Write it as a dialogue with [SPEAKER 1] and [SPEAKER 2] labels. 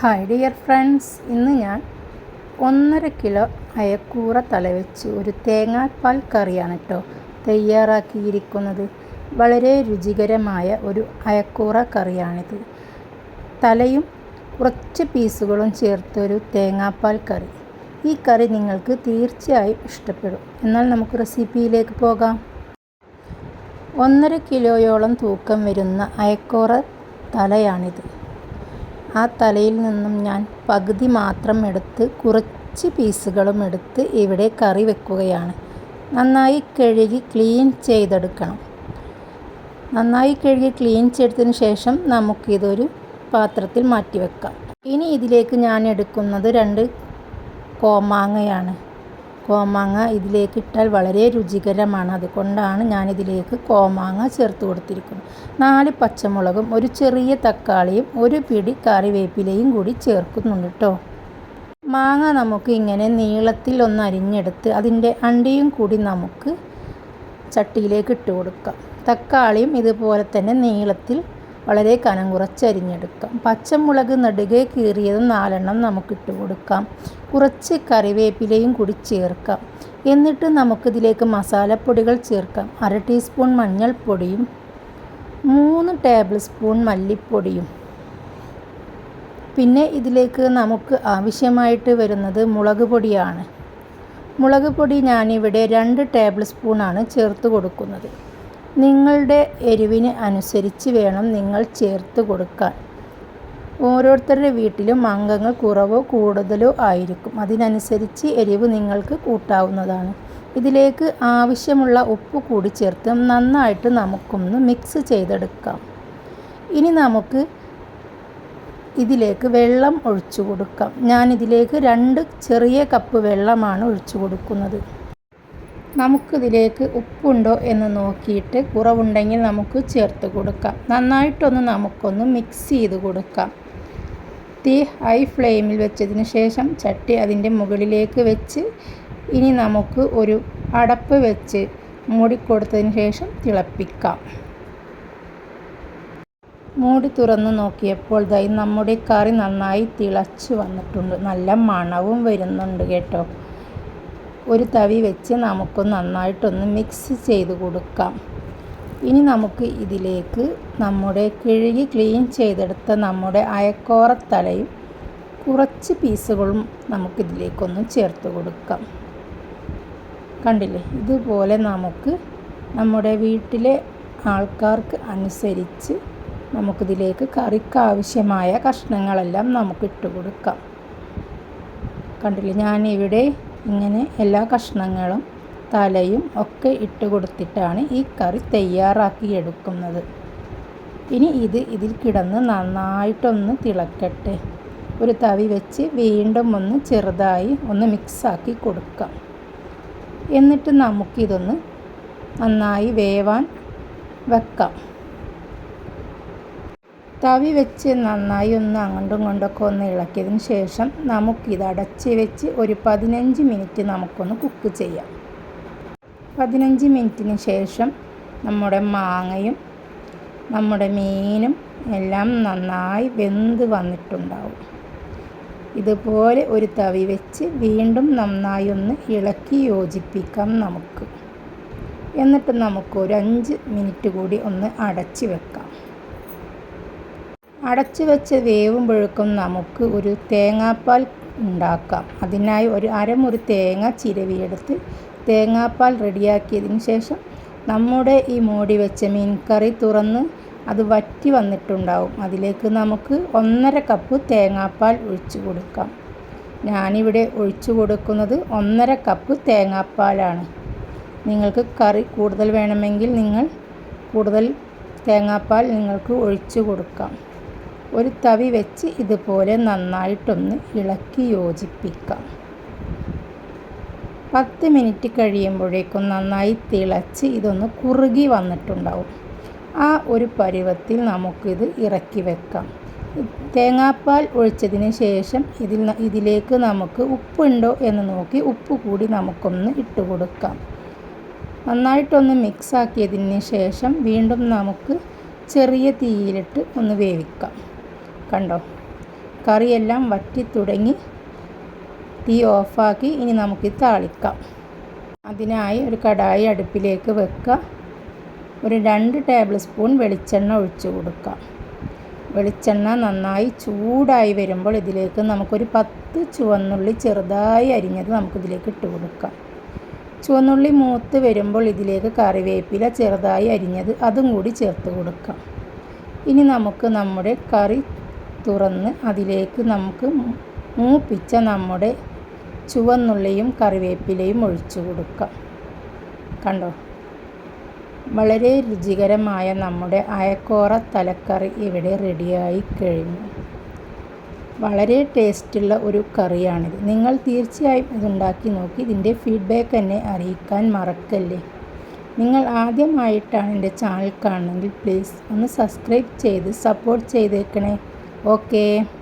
[SPEAKER 1] Hi dear friends ഇന്ന് ഞാൻ ഒന്നര കിലോ അയക്കൂറ തലവെച്ച് ഒരു തേങ്ങാപ്പാൽ കറിയാണ് കേട്ടോ തയ്യാറാക്കിയിരിക്കുന്നത്. വളരെ രുചികരമായ ഒരു അയക്കൂറ കറിയാണിത്. തലയും കുറച്ച് പീസുകളും ചേർത്തൊരു തേങ്ങാപ്പാൽ കറി. ഈ കറി നിങ്ങൾക്ക് തീർച്ചയായും ഇഷ്ടപ്പെടും. എന്നാൽ നമുക്ക് റെസിപ്പിയിലേക്ക് പോകാം. ഒന്നര കിലോയോളം തൂക്കം വരുന്ന അയക്കൂറ തലയാണിത്. ആ തലയിൽ നിന്നും ഞാൻ പകുതി മാത്രം എടുത്ത് കുറച്ച് പീസുകളും എടുത്ത് ഇവിടെ കറി വെക്കുകയാണ്. നന്നായി കഴുകി ക്ലീൻ ചെയ്തെടുക്കണം. നന്നായി കഴുകി ക്ലീൻ ചെയ്തതിന് ശേഷം നമുക്കിതൊരു പാത്രത്തിൽ മാറ്റി വെക്കാം ഇനി ഇതിലേക്ക് ഞാൻ എടുക്കുന്നത് രണ്ട് കോമാങ്ങയാണ്. കോമാങ്ങ ഇതിലേക്ക് ഇട്ടാൽ വളരെ രുചികരമാണ്. അതുകൊണ്ടാണ് ഞാനിതിലേക്ക് കോമാങ്ങ ചേർത്ത് കൊടുത്തിരിക്കുന്നത്. നാല് പച്ചമുളകും ഒരു ചെറിയ തക്കാളിയും ഒരു പിടി കറിവേപ്പിലയും കൂടി ചേർക്കുന്നുണ്ട് കേട്ടോ മാങ്ങ നമുക്ക് ഇങ്ങനെ നീളത്തിൽ ഒന്ന് അരിഞ്ഞെടുത്ത് അതിന്റെ അണ്ടിയും കൂടി നമുക്ക് ചട്ടിയിലേക്ക് ഇട്ട് കൊടുക്കാം. തക്കാളിയും ഇതുപോലെ തന്നെ നീളത്തിൽ വളരെ കനം കുറച്ചരിഞ്ഞെടുക്കാം പച്ചമുളക് നടുകെ കീറിയതും നാലെണ്ണം നമുക്കിട്ട് കൊടുക്കാം. കുറച്ച് കറിവേപ്പിലയും കൂടി ചേർക്കാം. എന്നിട്ട് നമുക്കിതിലേക്ക് മസാലപ്പൊടികൾ ചേർക്കാം. അര ടീസ്പൂൺ മഞ്ഞൾപ്പൊടിയും മൂന്ന് ടേബിൾ സ്പൂൺ മല്ലിപ്പൊടിയും. പിന്നെ ഇതിലേക്ക് നമുക്ക് ആവശ്യമായിട്ട് വരുന്നത് മുളക് പൊടിയാണ്. മുളക് പൊടി ഞാനിവിടെ രണ്ട് ടേബിൾ സ്പൂണാണ് ചേർത്ത് കൊടുക്കുന്നത്. നിങ്ങളുടെ എരിവിന് അനുസരിച്ച് വേണം നിങ്ങൾ ചേർത്ത് കൊടുക്കാൻ. ഓരോരുത്തരുടെ വീട്ടിലും അംഗങ്ങൾ കുറവോ കൂടുതലോ ആയിരിക്കും. അതിനനുസരിച്ച് എരിവ് നിങ്ങൾക്ക് കൂട്ടാവുന്നതാണ്. ഇതിലേക്ക് ആവശ്യമുള്ള ഉപ്പ് കൂടി ചേർത്ത് നന്നായിട്ട് നമുക്കൊന്ന് മിക്സ് ചെയ്തെടുക്കാം. ഇനി നമുക്ക് ഇതിലേക്ക് വെള്ളം ഒഴിച്ചു കൊടുക്കാം. ഞാനിതിലേക്ക് രണ്ട് ചെറിയ കപ്പ് വെള്ളമാണ് ഒഴിച്ചു കൊടുക്കുന്നത്. നമുക്കിതിലേക്ക് ഉപ്പുണ്ടോ എന്ന് നോക്കിയിട്ട് കുറവുണ്ടെങ്കിൽ നമുക്ക് ചേർത്ത് കൊടുക്കാം. നന്നായിട്ടൊന്ന് നമുക്കൊന്ന് മിക്സ് ചെയ്ത് കൊടുക്കാം. തീ ഹൈ ഫ്ലെയിമിൽ വെച്ചതിന് ശേഷം ചട്ടി അതിന്റെ മുകളിലേക്ക് വെച്ച് ഇനി നമുക്ക് ഒരു അടപ്പ് വെച്ച് മൂടിക്കൊടുത്തതിന് ശേഷം തിളപ്പിക്കാം. മൂടി തുറന്ന് നോക്കിയപ്പോൾ ദൈ നമ്മുടെ കറി നന്നായി തിളച്ച് വന്നിട്ടുണ്ട്. നല്ല മണവും വരുന്നുണ്ട് കേട്ടോ. ഒരു തവി വെച്ച് നമുക്ക് നന്നായിട്ടൊന്ന് മിക്സ് ചെയ്ത് കൊടുക്കാം. ഇനി നമുക്ക് ഇതിലേക്ക് നമ്മുടെ കിഴുകി ക്ലീൻ ചെയ്തെടുത്ത നമ്മുടെ അയക്കോറത്തലയും കുറച്ച് പീസുകളും നമുക്കിതിലേക്കൊന്ന് ചേർത്ത് കൊടുക്കാം. കണ്ടില്ലേ? ഇതുപോലെ നമുക്ക് നമ്മുടെ വീട്ടിലെ ആൾക്കാർക്ക് അനുസരിച്ച് നമുക്കിതിലേക്ക് കറിക്ക് ആവശ്യമായ കഷ്ണങ്ങളെല്ലാം നമുക്ക് ഇട്ട് കൊടുക്കാം. കണ്ടില്ലേ? ഞാനിവിടെ ഇങ്ങനെ എല്ലാ കഷ്ണങ്ങളും തലയും ഒക്കെ ഇട്ട് കൊടുത്തിട്ടാണ് ഈ കറി തയ്യാറാക്കി എടുക്കുന്നത്. ഇനി ഇത് ഇതിൽ കിടന്ന് നന്നായിട്ടൊന്ന് തിളക്കട്ടെ. ഒരു തവി വെച്ച് വീണ്ടും ഒന്ന് ചെറുതായി ഒന്ന് മിക്സാക്കി കൊടുക്കാം. എന്നിട്ട് നമുക്കിതൊന്ന് നന്നായി വേവാൻ വെക്കാം. തവി വെച്ച് നന്നായി ഒന്ന് അങ്ങോട്ടും ഇങ്ങോട്ടൊക്കെ ഒന്ന് ഇളക്കിയതിന് ശേഷം നമുക്കിത് അടച്ച് വെച്ച് ഒരു പതിനഞ്ച് മിനിറ്റ് നമുക്കൊന്ന് കുക്ക് ചെയ്യാം. പതിനഞ്ച് മിനിറ്റിന് ശേഷം നമ്മുടെ മാങ്ങയും നമ്മുടെ മീനും എല്ലാം നന്നായി വെന്ത് വന്നിട്ടുണ്ടാവും. ഇതുപോലെ ഒരു തവി വെച്ച് വീണ്ടും നന്നായി ഒന്ന് ഇളക്കി യോജിപ്പിക്കാം നമുക്ക്. എന്നിട്ട് നമുക്ക് ഒരു അഞ്ച് മിനിറ്റ് കൂടി ഒന്ന് അടച്ച് വെക്കാം. അടച്ചു വെച്ച് വേവുമ്പോഴേക്കും നമുക്ക് ഒരു തേങ്ങാപ്പാൽ ഉണ്ടാക്കാം. അതിനായി ഒരു അരമുറി തേങ്ങ ചിരവിയെടുത്ത് തേങ്ങാപ്പാൽ റെഡിയാക്കിയതിന് ശേഷം നമ്മുടെ ഈ മൂടി വെച്ച മീൻ കറി തുറന്ന് അത് വറ്റി വന്നിട്ടുണ്ടാവും. അതിലേക്ക് നമുക്ക് ഒന്നര കപ്പ് തേങ്ങാപ്പാൽ ഒഴിച്ചു കൊടുക്കാം. ഞാനിവിടെ ഒഴിച്ചു കൊടുക്കുന്നത് ഒന്നര കപ്പ് തേങ്ങാപ്പാലാണ്. നിങ്ങൾക്ക് കറി കൂടുതൽ വേണമെങ്കിൽ നിങ്ങൾ കൂടുതൽ തേങ്ങാപ്പാൽ നിങ്ങൾക്ക് ഒഴിച്ചു കൊടുക്കാം. ഒരു തവി വെച്ച് ഇതുപോലെ നന്നായിട്ടൊന്ന് ഇളക്കി യോജിപ്പിക്കാം. പത്ത് മിനിറ്റ് കഴിയുമ്പോഴേക്കും നന്നായി തിളച്ച് ഇതൊന്ന് കുറുകി വന്നിട്ടുണ്ടാവും. ആ ഒരു പരുവത്തിൽ നമുക്കിത് ഇറക്കി വെക്കാം. തേങ്ങാപ്പാൽ ഒഴിച്ചതിന് ശേഷം ഇതിൽ ഇതിലേക്ക് നമുക്ക് ഉപ്പുണ്ടോ എന്ന് നോക്കി ഉപ്പ് കൂടി നമുക്കൊന്ന് ഇട്ട് കൊടുക്കാം. നന്നായിട്ടൊന്ന് മിക്സാക്കിയതിന് ശേഷം വീണ്ടും നമുക്ക് ചെറിയ തീയിലിട്ട് ഒന്ന് വേവിക്കാം. കണ്ടോ? കറിയെല്ലാം വറ്റി തുടങ്ങി തീ ഓഫാക്കി ഇനി നമുക്ക് താളിക്കാം. അതിനായി ഒരു കടായി അടുപ്പിലേക്ക് വെക്കുക. ഒരു രണ്ട് ടേബിൾ സ്പൂൺ വെളിച്ചെണ്ണ ഒഴിച്ചു കൊടുക്കാം വെളിച്ചെണ്ണ നന്നായി ചൂടായി വരുമ്പോൾ ഇതിലേക്ക് നമുക്കൊരു പത്ത് ചുവന്നുള്ളി ചെറുതായി അരിഞ്ഞത് നമുക്കിതിലേക്ക് ഇട്ട് കൊടുക്കാം. ചുവന്നുള്ളി മൂത്ത് വരുമ്പോൾ ഇതിലേക്ക് കറിവേപ്പില ചെറുതായി അരിഞ്ഞത് അതും കൂടി ചേർത്ത് കൊടുക്കാം. ഇനി നമുക്ക് നമ്മുടെ കറി തുറന്ന് അതിലേക്ക് നമുക്ക് മൂപ്പിച്ച നമ്മുടെ ചുവന്നുള്ളിയും കറിവേപ്പിലയും ഒഴിച്ചു കൊടുക്കാം. കണ്ടോ? വളരെ രുചികരമായ നമ്മുടെ അയക്കോറ തലക്കറി ഇവിടെ റെഡിയായി കഴിഞ്ഞു. വളരെ ടേസ്റ്റുള്ള ഒരു കറിയാണിത്. നിങ്ങൾ തീർച്ചയായും ഇതുണ്ടാക്കി നോക്കി ഇതിന്റെ ഫീഡ്ബാക്ക് എന്നെ അറിയിക്കാൻ മറക്കല്ലേ? നിങ്ങൾ ആദ്യമായിട്ടാണ് എന്റെ ചാനൽ കാണുന്നതെങ്കിൽ പ്ലീസ് ഒന്ന് സബ്സ്ക്രൈബ് ചെയ്ത് സപ്പോർട്ട് ചെയ്തേക്കണേ. Oke. Okay.